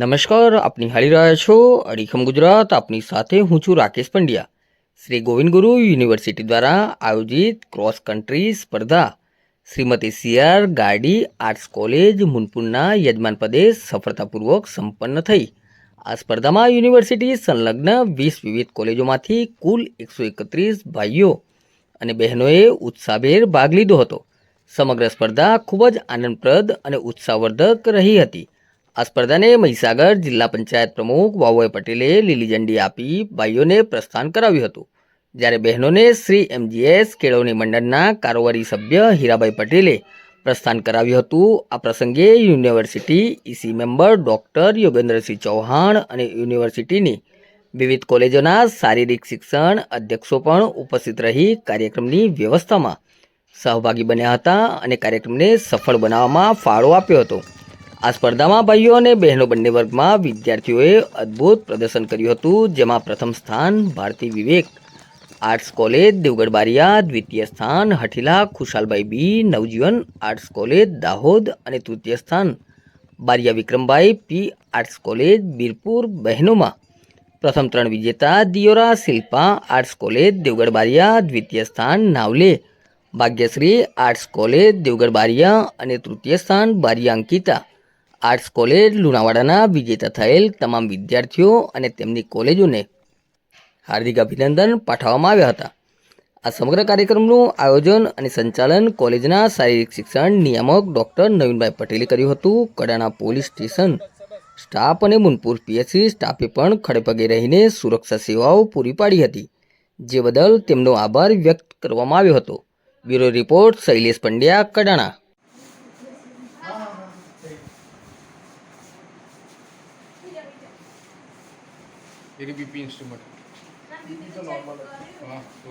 નમસ્કાર, આપની નિહાળી રહ્યા છો અડીખમ ગુજરાત, આપની સાથે હું છું રાકેશ પંડ્યા. શ્રી ગોવિંદ ગુરુ યુનિવર્સિટી દ્વારા આયોજિત ક્રોસ કન્ટ્રી સ્પર્ધા. Shrimati CR Gadi arts college, મુનપુરના યજમાન પદે સફળતાપૂર્વક સંપન્ન થઈ. આ સ્પર્ધામાં યુનિવર્સિટી સંલગ્ન વીસ વિવિધ કોલેજોમાંથી કુલ એકસો એકત્રીસ ભાઈઓ અને બહેનોએ ઉત્સાહભેર ભાગ લીધો હતો. સમગ્ર સ્પર્ધા ખૂબ જ આનંદપ્રદ અને ઉત્સાહવર્ધક રહી હતી. આ સ્પર્ધાને મહીસાગર જિલ્લા પંચાયત પ્રમુખ વાવુભાઈ પટેલે લીલી ઝંડી આપી ભાઈઓને પ્રસ્થાન કરાવ્યું હતું. જ્યારે બહેનોને શ્રી એમજીએસ કેળવણી મંડળના કારોબારી સભ્ય હીરાભાઈ પટેલે પ્રસ્થાન કરાવ્યું હતું. આ પ્રસંગે university EC member doctor Yogendrasinh Chauhan અને યુનિવર્સિટીની વિવિધ કોલેજોના શારીરિક શિક્ષણ અધ્યક્ષો પણ ઉપસ્થિત રહી કાર્યક્રમની વ્યવસ્થામાં સહભાગી બન્યા હતા અને કાર્યક્રમને સફળ બનાવવામાં ફાળો આપ્યો હતો. આ સ્પર્ધામાં ભાઈઓ અને બહેનો બંને વર્ગમાં વિદ્યાર્થીઓએ અદ્ભુત પ્રદર્શન કર્યું હતું, જેમાં પ્રથમ સ્થાન ભારતી વિવેક, આર્ટ્સ કોલેજ દેવગઢ બારિયા, દ્વિતીય સ્થાન Hathila Khushalbhai B, Navjivan arts college Dahod અને તૃતીય સ્થાન Baria Vikrambhai P, arts college Birpur બહેનોમાં. પ્રથમ ત્રણ વિજેતા દિયોરા શિલ્પા, આર્ટ્સ કોલેજ દેવગઢ બારિયા, દ્વિતીય સ્થાન નાવલે, ભાગ્યશ્રી, આર્ટ્સ કોલેજ દેવગઢ બારિયા અને તૃતીય સ્થાન બારિયા અંકિતા. આર્ટ્સ કોલેજ લુણાવાડાના વિજેતા થયેલ તમામ વિદ્યાર્થીઓ અને તેમની કોલેજોને હાર્દિક અભિનંદન પાઠવવામાં આવ્યા હતા. આ સમગ્ર કાર્યક્રમનું આયોજન અને સંચાલન કોલેજના શારીરિક શિક્ષણ નિયામક ડૉક્ટર નવીનભાઈ પટેલે કર્યું હતું. કડાણા પોલીસ સ્ટેશન સ્ટાફ અને મુનપુર પીએસસી સ્ટાફે પણ ખડેપગે રહીને સુરક્ષા સેવાઓ પૂરી પાડી હતી, જે બદલ તેમનો આભાર વ્યક્ત કરવામાં આવ્યો હતો. Bureau report Shailesh Pandya, Kadana. તેરી બીપી ઇન્સ્ટ્રુમેન્ટ હા તો